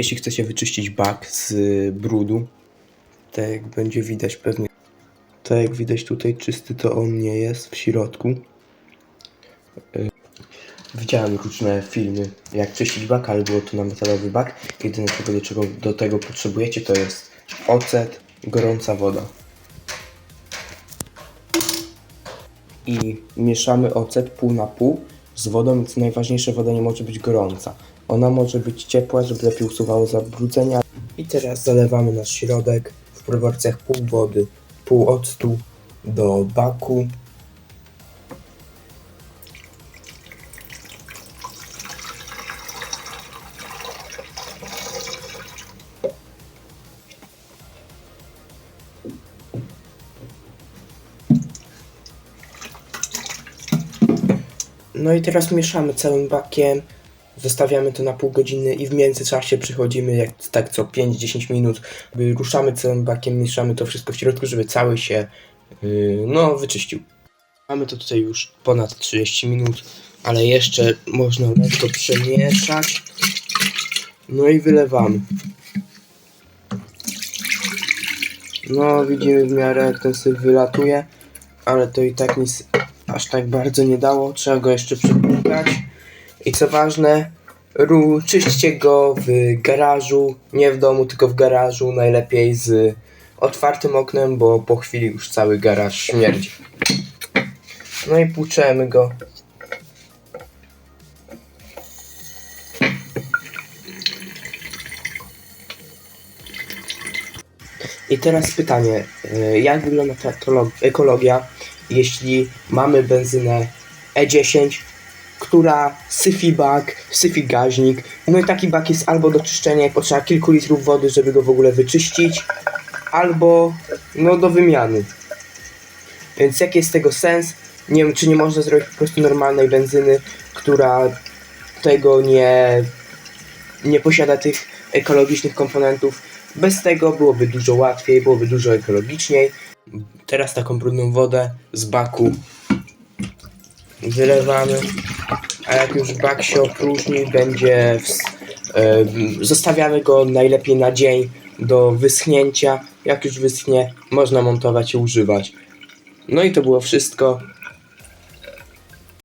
Jeśli chcecie wyczyścić bak z brudu, tak jak będzie widać pewnie, tak jak widać tutaj czysty to on nie jest w środku. Y, Widziałem różne filmy, jak czyścić bak, ale było to na metalowy bak. Jedyne czego do czego do tego potrzebujecie to jest ocet, gorąca woda. I mieszamy ocet pół na pół z wodą, najważniejsze woda nie może być gorąca. Ona może być ciepła, żeby lepiej usuwało zabrudzenia. I teraz zalewamy nasz środek w proporcjach pół wody, pół octu do baku. No i teraz mieszamy całym bakiem, zostawiamy to na pół godziny i w międzyczasie przychodzimy jak tak co 5-10 minut, ruszamy całym bakiem, mieszamy to wszystko w środku, żeby cały się yy, no wyczyścił. Mamy to tutaj już ponad 30 minut, ale jeszcze można lekko przemieszać. No i wylewamy. No widzimy w miarę jak ten syf wylatuje, ale to i tak nic aż tak bardzo nie dało, trzeba go jeszcze przepłukać. I co ważne, ru, czyśćcie go w garażu, nie w domu, tylko w garażu, najlepiej z otwartym oknem, bo po chwili już cały garaż śmierdzi. No i płuczemy go. I teraz pytanie, e, jak wygląda ekologia, jeśli mamy benzynę E10, która syfi bak, syfi gaźnik, no i taki bak jest albo do czyszczenia i potrzeba kilku litrów wody, żeby go w ogóle wyczyścić, albo no do wymiany. Więc jaki jest tego sens? Nie wiem, czy nie można zrobić po prostu normalnej benzyny, która tego nie, nie posiada tych ekologicznych komponentów. Bez tego byłoby dużo łatwiej, byłoby dużo ekologiczniej. Teraz taką brudną wodę z baku wylewamy, a jak już bak się opróżni, będzie ws- em, zostawiamy go najlepiej na dzień do wyschnięcia. Jak już wyschnie, można montować i używać. No i to było wszystko.